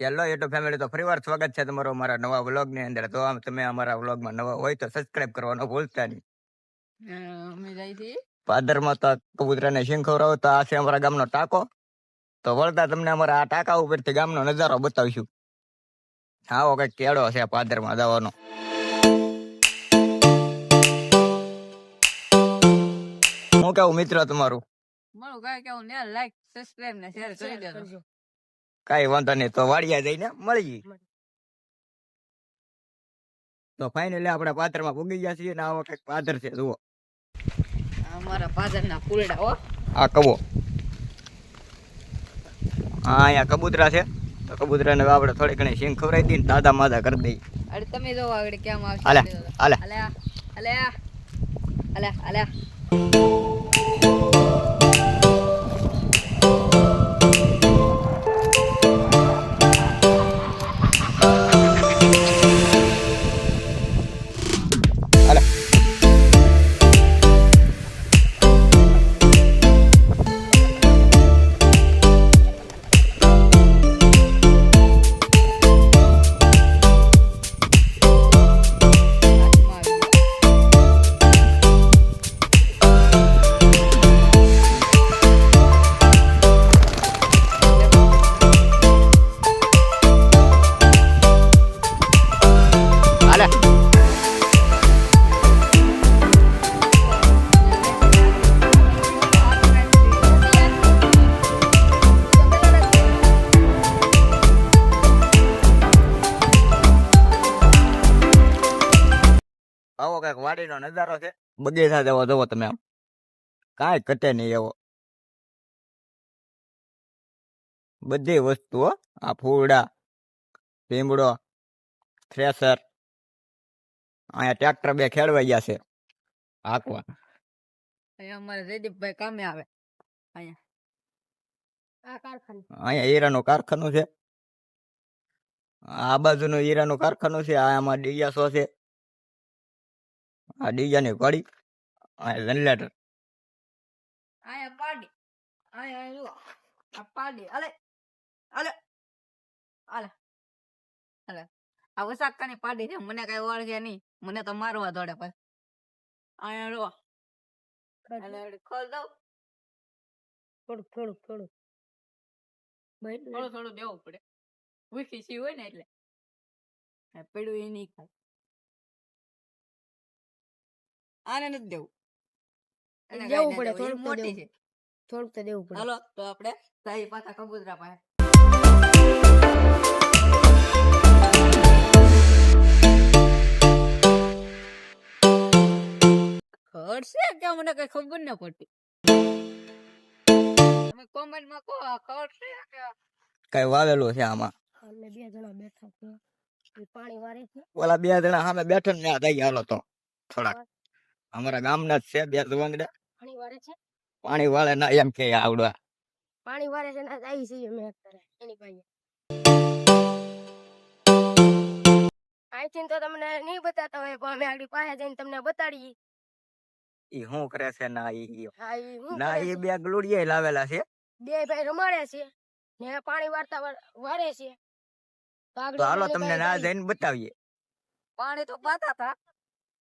Hello YouTube family તો ફરીવાર સ્વાગત છે તમારો અમારા નવા વ્લોગની અંદર. તો આમ તમે અમારા વ્લોગમાં નવા હોય તો સબસ્ક્રાઇબ કરવાનો ભૂલતા નહીં. પાદરમાં તો કબૂતરાને સિંગ ખવડાવો તો આ છે અમારા ગામનો ટાંકો. તો વળતા તમને અમારા આ ટાંકા ઉપરથી ગામનો નજારો બતાવીશું. આવો કંઈક કેળો છે પાદરમાં જવાનો. હું કેવું મિત્ર તમારું? મારું કાંઈ કેવું ને લાઈક સબસ્ક્રાઇબ ને શેર કરી દેજો. કઈ વાંધો નહીં તો વાડિયા જઈને મળી તો ફાઇનલી આપણે પાદરમાં ભૂગી ગયા છીએ ને આવો કંઈક પાદર છે જુઓ. અમારા પાદર ના ફૂલડા હો. આ કબો. હા અહીંયા કબૂતરા છે. તો કબૂતરાને આપણે થોડી ઘણી સિંગ ખવડાવી દઈએ દાદા માદા કરી દઈએ. અરે તમે જો આગળ કેમ આવશે હાલે હાલે. અલ્યા અલ્યા હાલે. વાડીનો નજારો છે. બગીચા જેવો જોવો તમે આમ. કાંઈ કટે નહીં એવો. બધી વસ્તુઓ આ ફૂડા લીમડો થ્રેસર અહીંયા ટ્રેક્ટર બે ખેડવાઈ ગયા છે. હાકવા. અહીંયા અમારે જયદીપભાઈ કામે આવે. અહીંયા. હીરાનું કારખાનું છે. આ બાજુનું હીરાનું કારખાનું છે આ આમાં ડીયાસો છે. આ ડીયાની કડી આ વેન્ટિલેટર આ પાડી આ જો આ પાડી અલે અલે અલે અલે આ વસાકાની પાડી છે? મને કઈ ઓળખે નહીં. મને તો મારવા દોડે પછી અહીંયા રો ખોલ દઉં. થોડુંક થોડું થોડું થોડું થોડું દેવું પડે. વીખી સી હોય ને એટલે. આ પેડું એ નહીં ખાય. આને નથી દેવું. દેવું પડે, ના થોડુંક મોટી છે. થોડુંક તો દેવું પડે. હાલો તો આપણે સાહી પાછા કબૂતરા પાસે. ખડશે કે મને કઈ ખબર ન પડતી? તમે કોમેન્ટમાં કહો આ ખડશે કે કઈ વાવેલું છે આમાં? અમે બે જણા બેઠા છે. પાણી વારે છે. ઓલા બે જણા સામે બેઠા ને આ થઈ હાલો તો થોડાક. અમારા ગામના જ છે બે જવાંગડા પાણી વારે છે? પાણી વાળે ના એમ કે આવડવા. પાણી વારે છે ના આવી છે અમે અત્યારે એની પાસે અહીંથી તો તમને નહીં બતાતા હોય પણ અમે આગળ પાસે જઈને તમને બતાડીએ. ઈ શું કરે છે? ના ઈ હા ઈ હું ના ઈ બે ગલુડિયા લાવેલા છે. બે ભાઈ રમાડે છે ને પાણી વારતા વારે છે. તો હાલો તમને ના જઈને બતાવીએ. પાણી તો પાતા હતા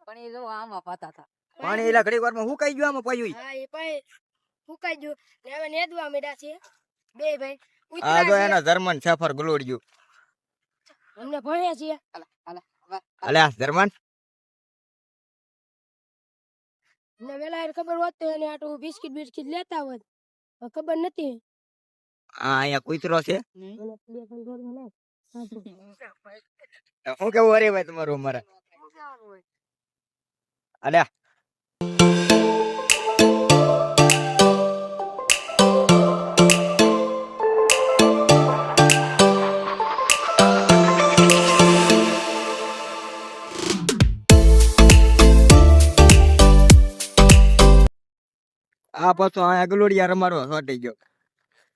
પણ એ જો આમાં પાતા હતા પાણી એલા ઘડી વારમાં હું કઈ ગયું આમાં પાયું હા એ પાસે ફૂંકાઈ ગયું? ને હવે નેદવા મેડા છે. બે ભાઈ. આ તો એના જર્મન સફર ગ્લુડિયું. અમને ભણ્યા છીએ હાલે હાલે જર્મન? ને વેલા ખબર હોત તો એને આટલું બિસ્કિટ બિસ્કિટ લેતા હોત. ખબર નથી. આ અહીંયા કૂતરો છે. શું કેવું અરે ભાઈ તમારું અમારે? અલે આ પાછો આ ગલોડિયા રમારો સોટી ગયો.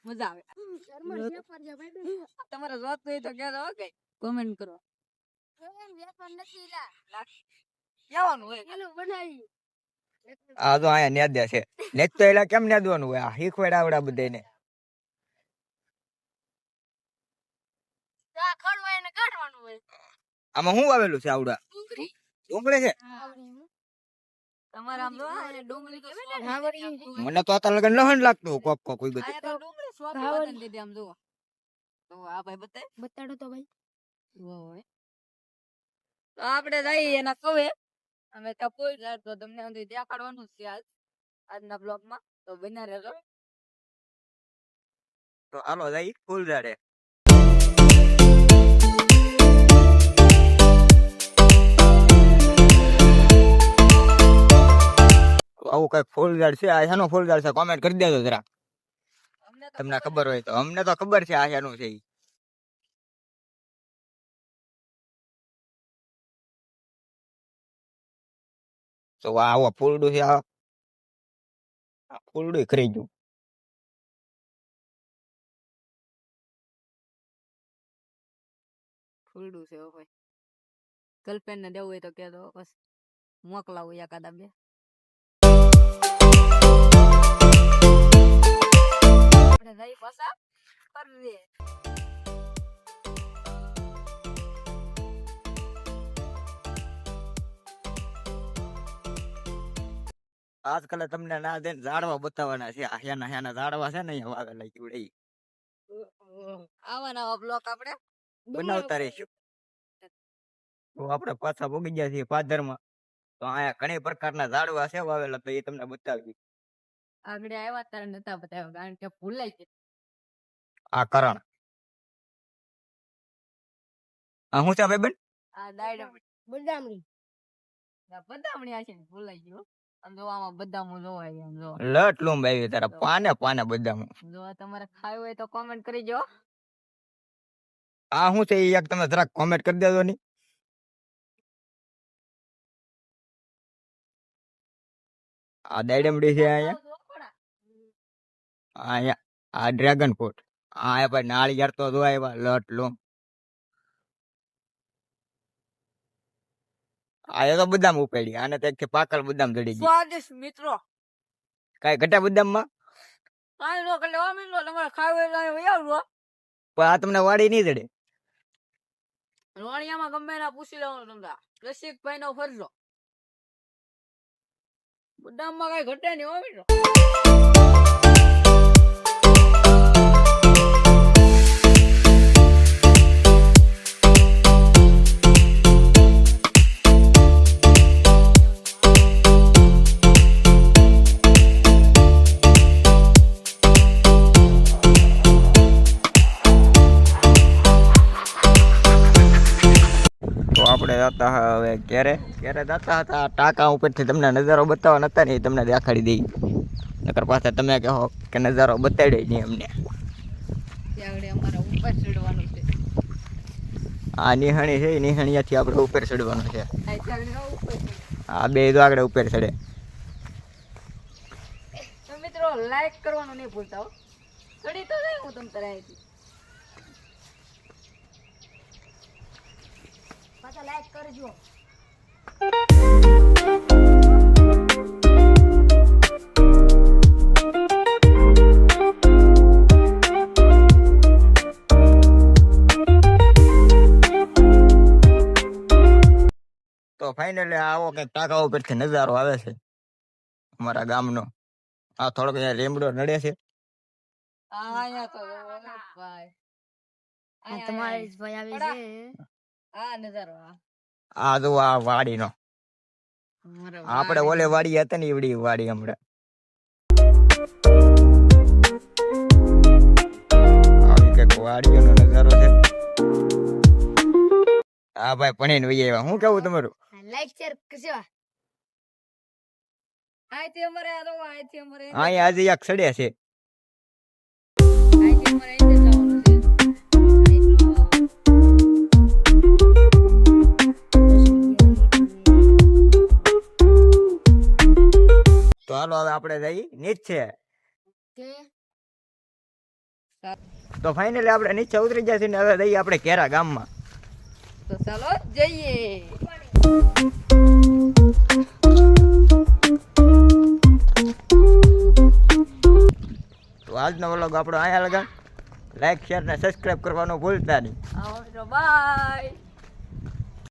મજા આવે. શર્મા છે ભાઈ. તમારે જોત હોય તો કહેજો ઓકે કોમેન્ટ કરો. એમ વેફર નથી લા. કેવાનું હોય? આ તો અહીંયા નેદ્યા છે. નેત તો એલા કેમ નેદવાનું હોય? આ શીખવાડ આવડા બધાને આમાં શું આવેલું છે આવડા? ડુંગળી. ડુંગળી છે? મને તો અત્યારે લગન લહણ લાગતું કોક કોક કોઈ બધું. આમ જુઓ. તો આ ભાઈ બતાય. બતાડો તો ભાઈ. હોય તો આપણે જઈએ એના કવે અમે ત્યાં કોઈ તો તમને અંદર દેખાડવાનું છે આજ આજના બ્લોગમાં તો બન્યા રહેજો. તો આલો જઈ ફૂલ ઝાડે. આવું કઈ ફૂલ ઝાડ છે? આ શાનું ફૂલ ઝાડ છે? કોમેન્ટ કરી દેજો જરા. તમને ખબર હોય તો. અમને તો ખબર છે આ શાનું છે. તો આવો ફૂલડું છે આ. ફૂલડું ખરી ગયું ફૂલડું છે ઓ ભાઈ. ગર્લફ્રેન્ડ ને દેવું હોય તો કહેતો બસ. મોકલાવું એકાદા બે. આપણે જઈ પાછા. કરીએ આજકાલ તમને ના દે ઝાડવા બતાવવાના છે. આ હેના હેના ઝાડવા છે ને અહીંયા વાવેલા લઈ જોડે આવા નવા બ્લોક આપણે બનાવતા રહીશું. તો આપણે પાછા ભોગી ગયા છીએ પાદરમાં. તો અહીંયા ઘણી પ્રકારના ઝાડવા છે વાવેલા તો એ તમને બતાવી આગળ આવ્યા ત્યારે નતા બતાવ્યા કારણ કે ભૂલાઈ ગયું આ કરણ. આ શું છે ભાઈ આ દાયડા બદામડી બદામણી આ છે ને ભૂલાઈ ગયું આમ જો આમાં બદામો જોવાય છે, આમ જો. લટ લૂંબ આવી તારા પાને પાને બધા જો તમારે ખાવું હોય તો કોમેન્ટ કરી જો આ શું છે ઈ એક તમે જરાક કોમેન્ટ કરી દેજો ની. આ દાડમડી છે અહીંયા. અહીંયા આ ડ્રેગન ફ્રૂટ આ ભાઈ નાળિયેર તો જો આવ્યા લટ લૂંબ આ તો બદામ ઉપાડી આને તો પાકલ બદામ જડી ગઈ. સ્વાદિષ્ટ મિત્રો. કાંઈ ઘટા બદામમાં? કાંઈ નો એટલે આ મિત્રો તમારે ખાવું અહીં પણ આ તમને વાડી નહીં જડે. રોણિયામાં ગમે એના પૂછી લેવાનું તમને. રસિકભાઈ નો ફરજો. બદામમાં કઈ ઘટે નહીં હો મિત્રો. જતા હવે ક્યારે ક્યારે જતા હતા ટાંકા ઉપરથી તમને નજારો બતાવવા નતા ને એ તમને દેખાડી દઈ. નકર પાછા તમે કહો કે નજારો બતાડી નહીં અમને. ત્યાં ઉપર ચડવાનું આ નિહાણી છે નિહાણીયાથી આપણે ઉપર ચડવાનું છે. આ બે તો આગળ ઉપર ચડે. મિત્રો લાઈક કરવાનું નહીં ભૂલતા હો. ચડી તો જાય હું તમ તારે અહીંથી લાઈક કરજો. તો ફાઇનલી આવો કે ટાંકા ઉપરથી નજારો આવે છે. અમારા ગામનો. આ થોડોક અહીંયા લીમડો નડે છે. આ અહીંયા તો ભાઈ. તમારે આવે છે. આ નજારો આ. જો આ વાડીનો. અમારો આપણે ઓલે વાડી હતા ને એવડી વાડી હમણાં. આવી કંઈક વાડીઓનો નજારો છે. હા ભાઈ ભણીને વહી આવ્યા. હું કેવું તમારું? લાઈક શેર કરજો. આજે એક સડ્યા છે. તો હાલો હવે આપણે જઈ નીચે તો ફાઇનલી આપણે નીચે ઉતરી ગયા છીએ ને હવે જઈએ આપણે કેરા ગામમાં. તો ચાલો જઈએ. તો આજનો વ્લોગ આપણો અહીંયા લગા લાઈક શેર ને સબસ્ક્રાઇબ કરવાનું ભૂલતા નહીં. બાય